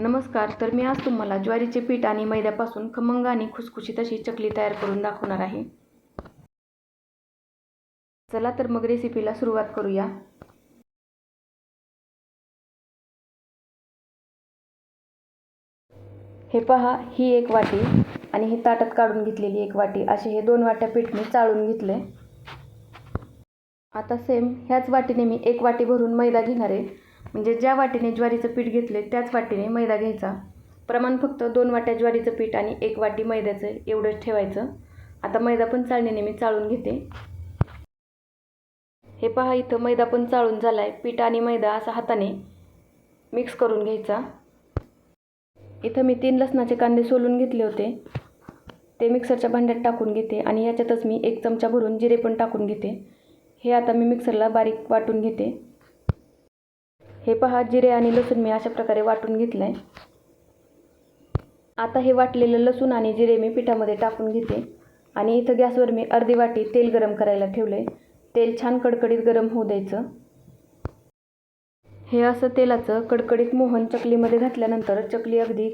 नमस्कार तर मी आज तुम्हाला ज्वारीचे पीठ आणि मैद्यापासून खमंग आणि खुसखुशीत अशी चकली तयार करून दाखवणार आहे. चला तर मग रेसिपीला सुरुवात करूया. हे पहा ही एक वाटी आणि ही ताटात काढून घेतलेली एक वाटी. असे हे दोन वाट्या पीठ मी चाळून घेतले. आता सेम ह्याच वाटीने मी एक वाटी भरून मैदा घेणार आहे. म्हणजे ज्या वाटीने ज्वारीचं पीठ घेतले त्याच वाटीने मैदा घ्यायचा. प्रमाण फक्त दोन वाट्या ज्वारीचं पीठ आणि एक वाटी मैद्याचं एवढंच ठेवायचं. आता मैदा पण चाळणीने मी चाळून घेते. हे पहा इथं मैदा पण चाळून झाला आहे पीठ आणि मैदा असा हाताने मिक्स करून घ्यायचा. इथं मी तीन लसणाचे कांदे सोलून घेतले होते. ते मिक्सरच्या भांड्यात टाकून घेते आणि याच्यातच मी एक चमचा भरून जिरे पण टाकून घेते. हे आता मी मिक्सरला बारीक वाटून घेते. हे पहा जिरे आणि लसूण मी अशा प्रकारे वाटून घेतलं आहे आता हे वाटलेलं लसूण आणि जिरे मी पिठामध्ये टाकून घेते. आणि इथं गॅसवर मी अर्धी वाटी तेल गरम करायला ठेवलं आहे तेल छान कडकडीत गरम होऊ द्यायचं. हे असं तेलाचं कडकडीत मोहन चकलीमध्ये घातल्यानंतर चकली अगदी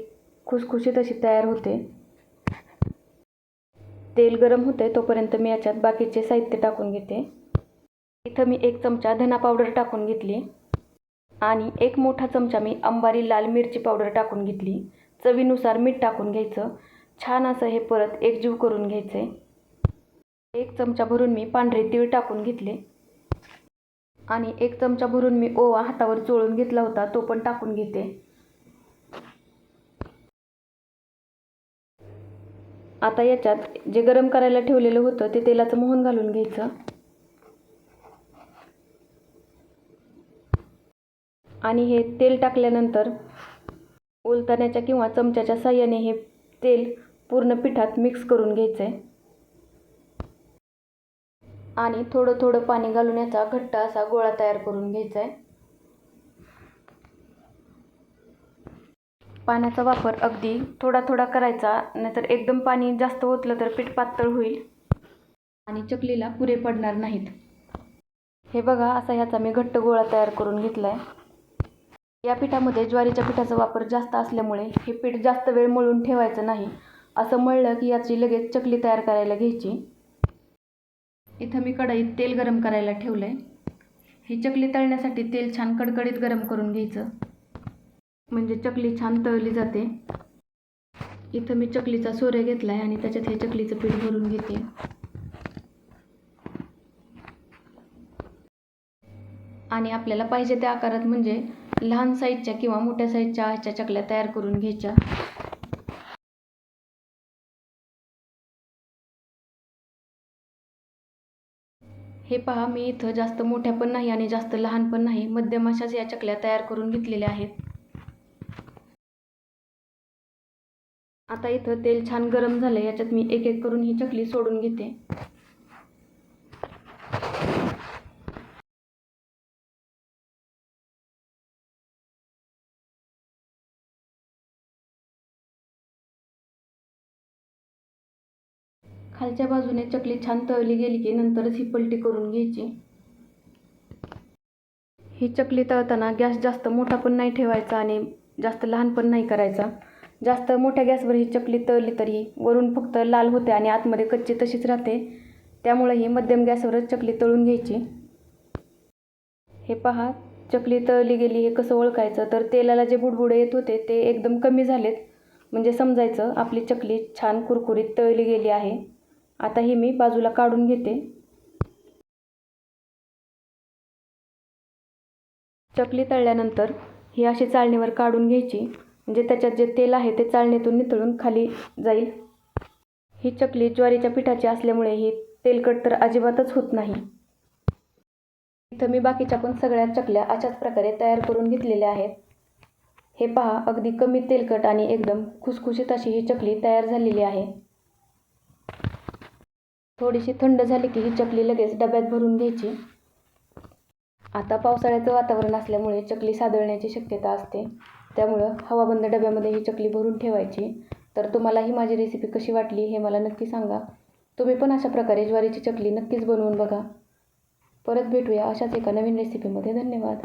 खुसखुशीत अशी तयार होते. तेल गरम होते तोपर्यंत मी याच्यात बाकीचे साहित्य टाकून घेते. इथं मी एक चमचा धना पावडर टाकून घेतली. आणि एक मोठा चमचा मी अंबारी लाल मिरची पावडर टाकून घेतली. चवीनुसार मीठ टाकून घ्यायचं. छान असं हे परत एकजीव करून घ्यायचं आहे एक चमचा भरून मी पांढरे तीळ टाकून घेतले. आणि एक चमचा भरून मी ओवा हातावर चोळून घेतला होता तो पण टाकून घेते. आता याच्यात जे गरम करायला ठेवलेलं होतं ते तेलाचं मोहन घालून घ्यायचं. आणि हे तेल टाकल्यानंतर उलताण्याच्या किंवा चमच्याच्या साह्याने हे तेल पूर्ण पिठात मिक्स करून घ्यायचं आहे आणि थोडं थोडं पाणी घालून याचा घट्ट असा गोळा तयार करून घ्यायचा आहे पाण्याचा वापर अगदी थोडा थोडा करायचा नाहीतर एकदम पाणी जास्त ओतलं तर पीठ पातळ होईल आणि चकलीला पुरे पडणार नाहीत. हे बघा असा ह्याचा मी घट्ट गोळा तयार करून घेतला आहे या पिठामध्ये ज्वारीच्या पिठाचा वापर जास्त असल्यामुळे हे पीठ जास्त वेळ मळून ठेवायचं नाही असं मळलं की याची लगेच चकली तयार करायला घ्यायची. इथं मी कढईत तेल गरम करायला ठेवलं आहे ही चकली तळण्यासाठी तेल छान कडकडीत गरम करून घ्यायचं. म्हणजे चकली छान तळली जाते. इथं मी चकलीचा सोऱ्या घेतला आहे आणि त्याच्यात हे चकलीचं पीठ भरून घेते. आणि आपल्याला पाहिजे त्या आकारात म्हणजे लहान साईजच्या किंवा मोठ्या साईजच्या ह्याच्या चकल्या तयार करून घ्यायच्या. हे पहा मी इथं जास्त मोठ्या पण नाही आणि जास्त लहान पण नाही. मध्यम अशाच या चकल्या तयार करून घेतलेल्या आहेत. आता इथं तेल छान गरम झालं याच्यात मी एक एक करून ही चकली सोडून घेते. खालच्या बाजूने चकली छान तळली गेली की नंतरच ही पलटी करून घ्यायची. ही चकली तळताना गॅस जास्त मोठा पण नाही ठेवायचा आणि जास्त लहान पण नाही करायचा. जास्त मोठ्या गॅसवर ही चकली तळली तरी वरून फक्त लाल होते आणि आतमध्ये कच्ची तशीच राहते. त्यामुळे ही मध्यम गॅसवरच चकली तळून घ्यायची. हे पहा चकली तळली गेली हे कसं ओळखायचं? तर तेलाला जे बुडबुडे येत होते ते एकदम कमी झालेत. म्हणजे समजायचं आपली चकली छान कुरकुरीत तळली गेली आहे. आता ही मी बाजूला काढून घेते. चकली तळल्यानंतर ही अशी चाळणीवर काढून घ्यायची. म्हणजे त्याच्यात जे तेल आहे ते चाळणीतून नितळून खाली जाईल. ही चकली ज्वारीच्या पिठाची असल्यामुळे ही तेलकट तर अजिबातच होत नाही. इथं मी बाकीच्या पण सगळ्या चकल्या अशाच प्रकारे तयार करून घेतलेल्या आहेत. हे पहा अगदी कमी तेलकट आणि एकदम खुसखुशीत अशी ही चकली तयार झालेली आहे. थोडीशी थंड झाली की ही चकली लगेच डब्यात भरून घ्यायची. आता पावसाळ्याचं वातावरण असल्यामुळे चकली सादळण्याची शक्यता असते. त्यामुळं हवाबंद डब्यामध्ये ही चकली भरून ठेवायची. तर तुम्हाला ही माझी रेसिपी कशी वाटली हे मला नक्की सांगा. तुम्ही पण अशा प्रकारे ज्वारीची चकली नक्कीच बनवून बघा. परत भेटूया अशाच एका नवीन रेसिपीमध्ये धन्यवाद.